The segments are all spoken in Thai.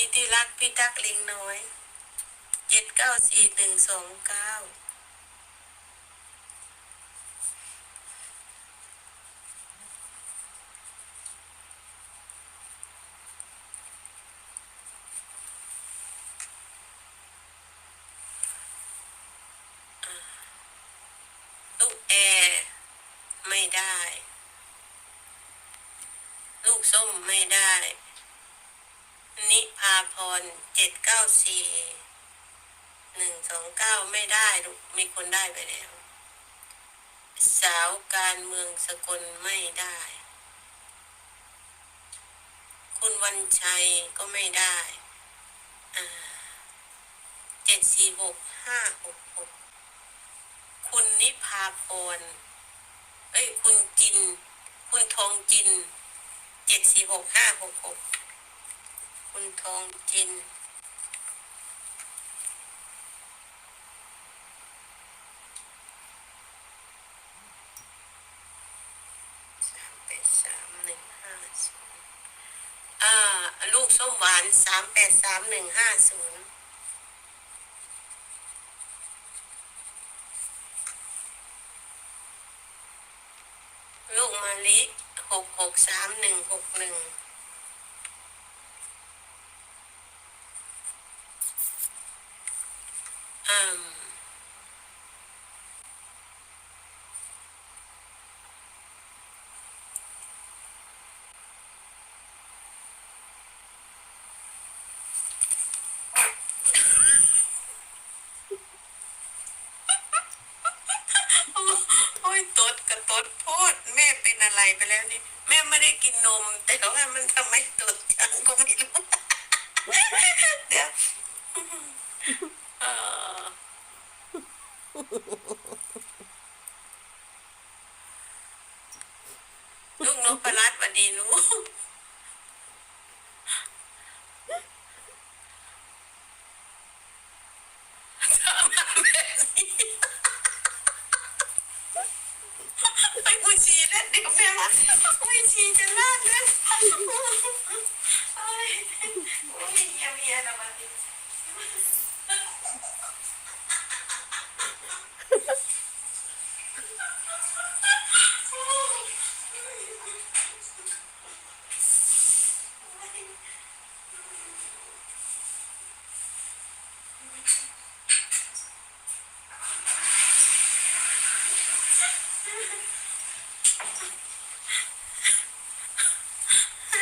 ีที่รักพี่ทักลิงน้อยเจ็ดเก้าสี่หนึ่งสองเก้าลูกแอร์ไม่ได้ ลูกส้มไม่ได้ นิพาพรเจ็ดเก้าสี่หนึ่งสองเก้าไม่ได้ลูกมีคนได้ไปแล้ว สาวการเมืองสกลไม่ได้ คุณวันชัยก็ไม่ได้เจ็ดสี่หกห้าหกหกคุณนิพาพรเอ้ย คุณจิน คุณทองจิน เจ็ดสี่หกห้าหกหก คุณทองจิน สามแปดสามหนึ่งห้าศูนย์อ่า ลูกส้มหวานสามแปดสามหนึ่งห้าศูนย์ลูกมะลิหกหกสามหนึ่งหกหนึ่ง อืมโอ้ยต ดกับตดโพดแม่เป็นอะไรไปแล้วนี่ แม่ไม่ได้กินนม แต่ว่ามันทำไมตดจังก็ไม่รู้เดี๋ยวเอ่อลูกนพรัตน์สวัสดีลูกทำมาแบบนี้ไอ้กูชีแล้ว เดี๋ยวแม่มาไม่ชีจะลาดเลยโอ้ยโอ้ยเยี่ยมเยี่ยมนะมาดิ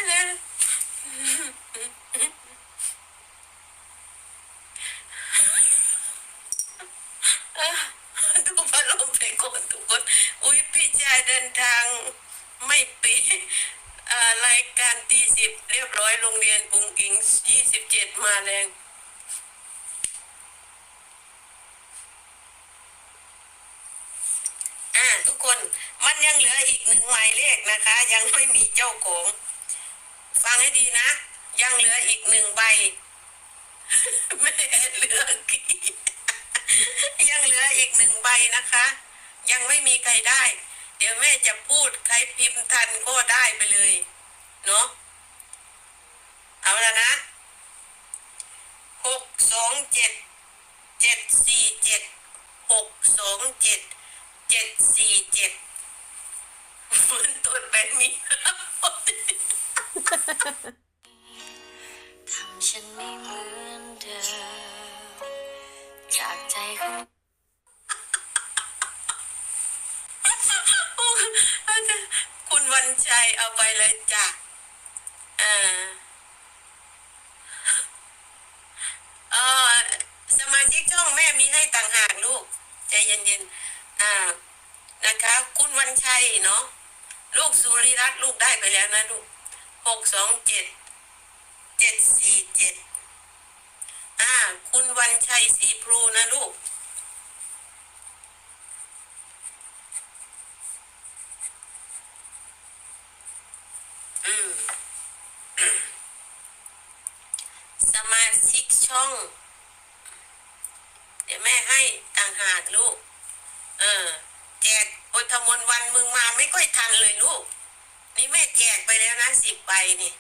แล้วดูพัดลมไปก่อ น อุ้ยพี่ชายเดินทางไม่ปีรายการตีสิบเรียบร้อยโรงเรียนปุงอิงยี่สิบเจ็ดมาแรงอ่าทุกคนมันยังเหลืออีกหนึ่งหมายเลขนะคะ ยังไม่มีเจ้าของ ฟังให้ดีนะ ยังเหลืออีกหนึ่งใบแม่เหลือกี่ยังเหลืออีกหนึ่งใบนะคะ ยังไม่มีใครได้ เดี๋ยวแม่จะพูดใครพิมพ์ทันก็ได้ไปเลยเนาะเอาแล้วนะหกสองเจ็ดเจ็ดสี่เจ็ดหกสองเจ็ดเจ็ดสี่เจ็ดมันตัวแบบนี้ทำฉันไม่เหมือนเดิมจากใจของ คุณวันชัยเอาไปเลยจ้ะอ่าเออสมาชิกช่องแม่มีให้ต่างหากลูก ใจเย็นๆ อ่า นะคะ คุณวันชัยเนาะ ลูกสุริรัตน์ลูกได้ไปแล้วนะลูกหกสองเจ็ดเจ็ดสี่เจ็ดอ่า คุณวันชัยศรีพลูนะลูก อืม สมาชิกช่อง เดี๋ยวแม่ให้ต่างหากลูก เออ แจกโอยธมนวันมึงมาไม่ค่อยทันเลยลูก นี่แม่แจกไปแล้วนะสิบใบนี่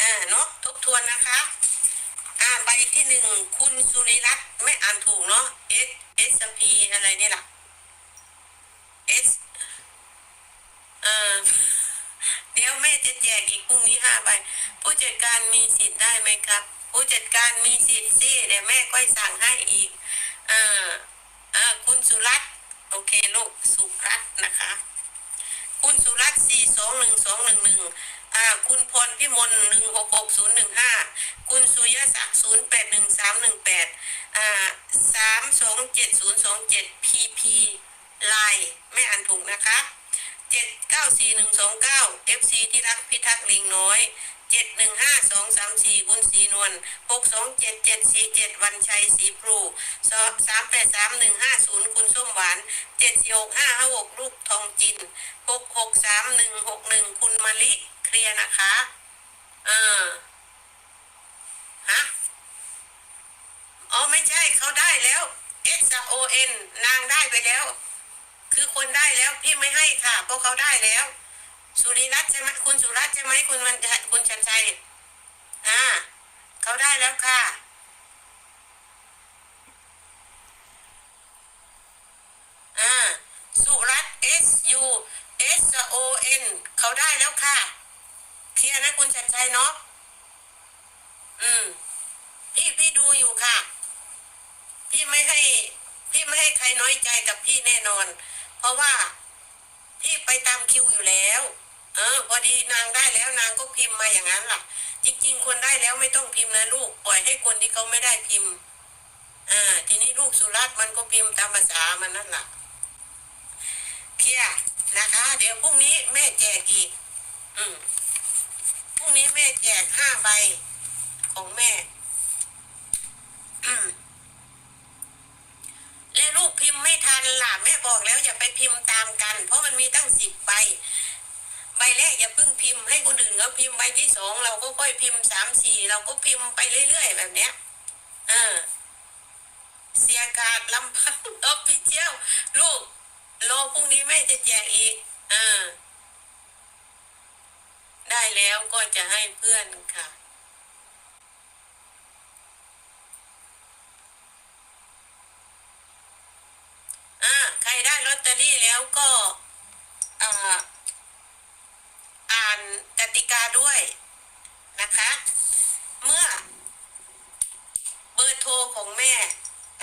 อ่าเนาะทบทวนนะคะ อ่าใบที่หนึ่งคุณสุริรัตน์ไม่อ่านถูกเนาะ S S P อะไรนี่ล่ะ S เออเดี๋ยวแม่จะแจกอีกพรุ่งนี้ห้าใบ ผู้จัดการมีสิทธิ์ได้ไหมครับ ผู้จัดการมีสิทธิ์สิเดี๋ยวแม่ก็สั่งให้อีกเออเออคุณสุรัตโอเคลูกสุรัตน์นะคะ คุณสุรัตสี่สองหนึ่งสองหนึ่งหนึ่งอ่าคุณพรพิมลหนึ่งหกหกศูนย์หนึ่งห้าคุณสุยศักดิ์ศูนย์แปดหนึ่งสามหนึ่งแปดอ่าสามสองเจ็ดศูนย์สองเจ็ดพีพีไลน์ไม่อ่านถูกนะคะเจ็ดเก้าสี่หนึ่งสองเก้าเอฟซีที่รักพิทักษ์ลิงน้อย เจ็ดหนึ่งห้าสองสามสี่คุณสีนวลหกสองเจ็ดเจ็ดสี่เจ็ดวันชัยสีพลูสามแปดสามหนึ่งห้าศูนย์คุณส้มหวานเจ็ดสี่หกห้าห้าหกลูกทองจินหกหกสามหนึ่งหกหนึ่งคุณมะลิเคลียร์นะคะเออฮะอ๋อไม่ใช่เขาได้แล้ว S O N นางได้ไปแล้ว คือคนได้แล้วพี่ไม่ให้ค่ะเพราะเขาได้แล้ว สุริรัตน์ใช่ไหมคุณสุรัตน์ใช่ไหมคุณวันคุณชันชัยอ่าเขาได้แล้วค่ะ อ่า สุรัตน์ S U S O N เขาได้แล้วค่ะเคลียร์นะคุณชันชัยเนาะอืม พี่พี่ดูอยู่ค่ะ พี่ไม่ให้ พี่ไม่ให้ใครน้อยใจกับพี่แน่นอน เพราะว่าพี่ไปตามคิวอยู่แล้ว เออ พอดีนางได้แล้วนางก็พิมพ์มาอย่างนั้นล่ะจริง ๆ คนได้แล้วไม่ต้องพิมพ์นะลูกปล่อยให้คนที่เขาไม่ได้พิมพ์ อ่า ทีนี้ลูกสุรัตน์มันก็พิมพ์ตามภาษามันนั่นแหละเคลียนะคะ เดี๋ยวพรุ่งนี้แม่แจกอีก อืมพรุ่งนี้แม่แจกห้าใบของแม่ อืมและลูกพิมพ์ไม่ทันล่ะแม่บอกแล้วอย่าไปพิมพ์ตามกัน เพราะมันมีตั้งสิบใบ ใบแรกอย่าเพิ่งพิมพ์ให้คนอื่นเขาพิมพ์ใบที่สองเราก็ค่อยพิมพ์สามสี่เราก็พิมพ์ไปเรื่อยๆ แบบเนี้ยเออเสียการลำพังออฟฟิเชียลลูกรอพรุ่งนี้แม่จะแจกอีกอ่าได้แล้วก็จะให้เพื่อนค่ะอ่าใครได้ลอตเตอรี่แล้วก็อ่าานกติกาด้วยนะคะ เมื่อเบอร์โทรของแม่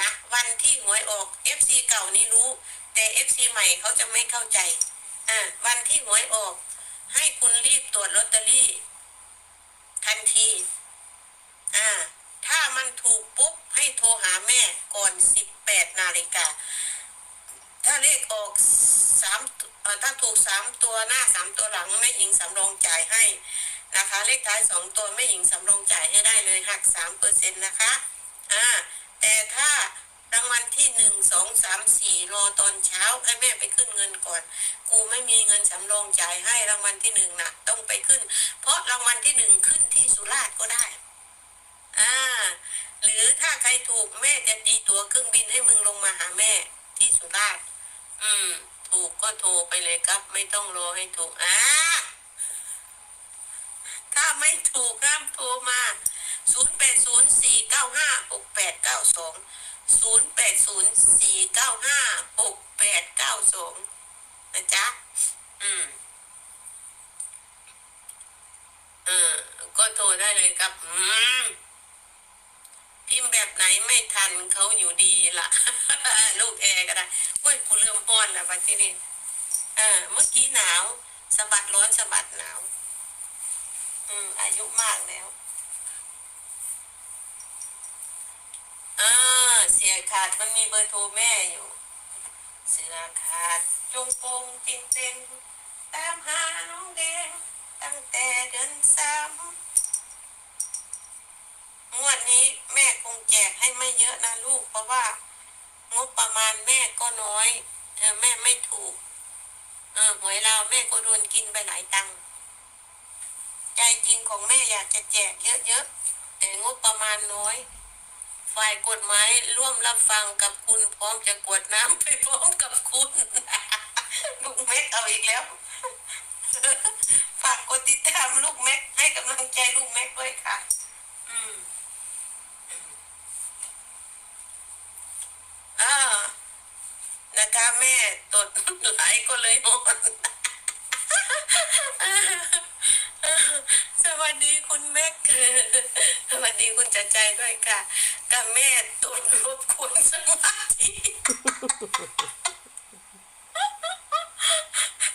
นะวันที่หวยออก FC เก่านี่รู้ แต่ FC ใหม่เขาจะไม่เข้าใจอ่าวันที่หวยออก ให้คุณรีบตรวจลอตเตอรี่ ทันทีอ่าถ้ามันถูกปุ๊บให้โทรหาแม่ก่อน 18 นาฬิกา ถ้าเลขออกสามถ้าถูกสามตัวหน้าสามตัวหลังแม่หญิงสำรองจ่ายให้นะคะ เลขท้ายสองตัวแม่หญิงสำรองจ่ายให้ได้เลยหักสามเปอร์เซ็นต์นะคะอ่าแต่ถ้ารางวัลที่หนึ่งสองสามสี่รอตอนเช้าให้แม่ไปขึ้นเงินก่อน กูไม่มีเงินสำรองจ่ายให้รางวัลที่หนึ่งนะต้องไปขึ้น เพราะรางวัลที่หนึ่งขึ้นที่สุราษฎร์ก็ได้อ่าหรือถ้าใครถูกแม่จะตีตั๋วเครื่องบินให้มึงลงมาหาแม่ที่สุราษฎร์ อืม ถูกก็โทรไปเลยครับ ไม่ต้องรอให้ถูกอ่าถ้าไม่ถูกห้ามโทรมา 0 8 0 4 9 5 6 8 9 2 0 8 0 4 9 5 6 8 9 2นะจ๊ะ อืมเออก็โทรได้เลยครับ อืม พิมพ์แบบไหนไม่ทันเขาอยู่ดีล่ะลูกแอร์ก็ได้โอ้ยกูเริ่มป้อนแล้ววันที่นี่เออเมื่อกี้หนาวสะบัดร้อนสะบัดหนาว อืมอายุมากแล้วเออเสียขาดมันมีเบอร์โทรแม่อยู่ เสือขาดจงโปงเต็งเต็งตามหาน้องแดงตั้งแต่เดือนสาม งวดนี้แม่คง แจกให้ไม่เยอะนะลูก เพราะว่า งบประมาณแม่ก็น้อยเออแม่ไม่ถูกเออหวยเราแม่ก็โดนกินไปหลายตังค์ใจจริงของแม่อยากจะแจกเยอะๆแต่งบประมาณน้อย ฝ่ายกฎหมายร่วมรับฟังกับคุณพร้อมจะกวดน้ำไปพร้อมกับคุณลูกแม็กเอาอีกแล้วฝากกดติดตามลูกแม็กให้กำลังใจลูกแม็กด้วยค่ะ อืม นะ คะแม่ตดไหลก็เลยอ่อนสวัสดีคุณแม็กสวัสดีคุณจัดใจด้วยค่ะกับแม่ตดรบกวนสมาธิ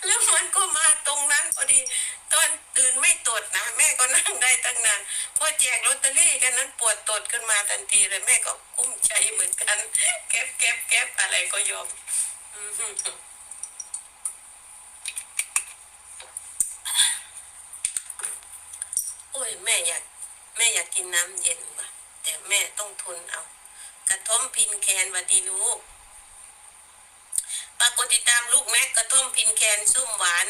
แล้วมันก็มาตรงนั้นพอดี ตอนตื่นไม่ตดนะ แม่ก็นั่งได้ตั้งนานพอแจกลอตเตอรี่กันนั้นปวดตดขึ้นมาทันทีเลยแม่ก็ โอ้ยแม่อยาก แม่อยากกินน้ำเย็นว่ะ แต่แม่ต้องทนเอา กระท่อมพินแคนวัดดีลูกปรากฏติดตามลูกแม็กกระท่อมพินแคนส้มหวาน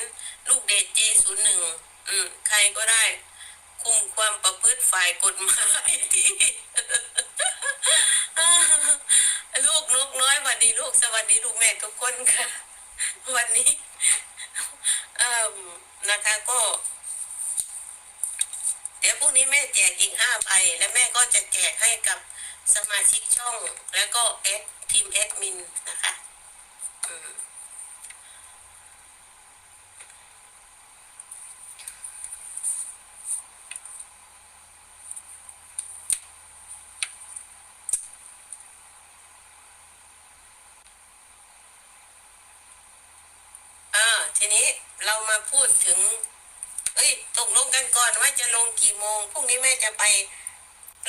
ลูกเดชเจศูนย์หนึ่งอืม ใครก็ได้ คุมความประพฤติฝ่ายกฎหมายที่ ลูกนกน้อยสวัสดีลูกสวัสดีลูกแม่ทุกคนค่ะ วันนี้เอ่มนะคะก็เดี๋ยวพรุ่งนี้แม่แจกอีกห้าใบและแม่ก็จะแจกให้กับสมาชิกช่อง แล้วก็แอดทีมแอดมินนะคะอืมอ่า ทีนี้เรามาพูดถึง เอ้ยตกลงกันก่อนว่าจะลงกี่โมงพรุ่งนี้แม่จะไป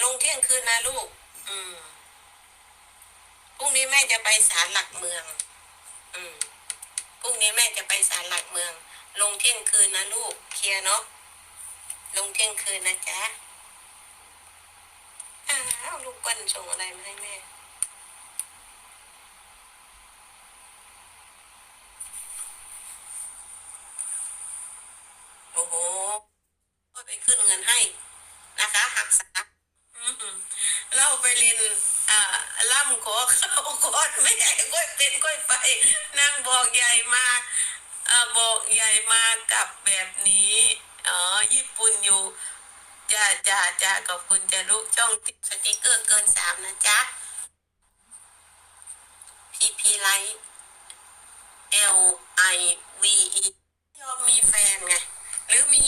ลงเที่ยงคืนนะลูก อืมพรุ่งนี้แม่จะไปศาลหลักเมือง อืมพรุ่งนี้แม่จะไปศาลหลักเมือง ลงเที่ยงคืนนะลูก เคลียร์เนาะลงเที่ยงคืนนะจ๊ะอ้าวลูกกวนส่งอะไรมาให้แม่ โอ้โหก็ไปขึ้นเงินให้นะคะหักษาอืมเล่าไปเรียนอ่าล่ำ ขอเข้าก่อนไม่ใหญ่ก้อยเป็นก้อยไปนั่งบอกใหญ่มาบอกใหญ่มากับแบบนี้อ๋อญี่ปุ่นอยู่จ้าจ้าจ้าขอบคุณจ้าลูกช่องติดสติกเกอร์เกินสามนะจ๊ะพีพีไลท์ L I V E ยอมมีแฟนไง หรือมี